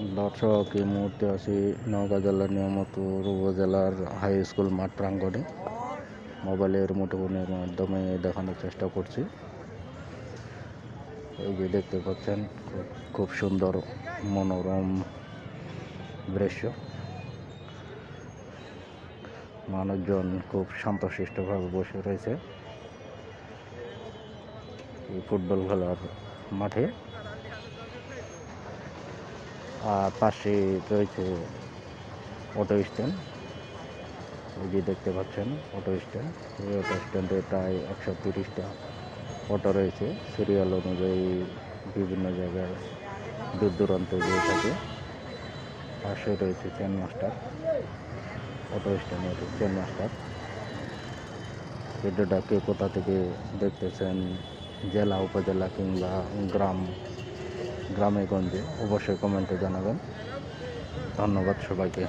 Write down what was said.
দর্শক, এই মুহূর্তে আছি নওগাঁ জেলার নিয়ামতপুর উপজেলার হাই স্কুল মাঠ প্রাঙ্গণে। মোবাইলের মুঠোফোনের মাধ্যমে দেখানোর চেষ্টা করছি। এই যে দেখতে পাচ্ছেন খুব- সুন্দর মনোরম দৃশ্য। মানুষজন খুব শান্তশিষ্টভাবে বসে রয়েছে। এই ফুটবল খেলার মাঠে। পাশে রয়েছে অটো স্ট্যান্ড এই যে দেখতে পাচ্ছেন অটো স্ট্যান্ড এই অটো স্ট্যান্ডে প্রায় একশো তিরিশটা অটো রয়েছে। সিরিয়াল অনুযায়ী বিভিন্ন জায়গায় দূর দূরান্তে গিয়ে থাকে। পাশে রয়েছে চেন মাস্টার অটো স্ট্যান্ডের চেন মাস্টার ভিডিওটা কে কোথা থেকে দেখতেছেন, জেলা, উপজেলা কিংবা গ্রাম? গ্রামে গঞ্জে অবশ্যই কমেন্টে জানাবেন। ধন্যবাদ সবাইকে।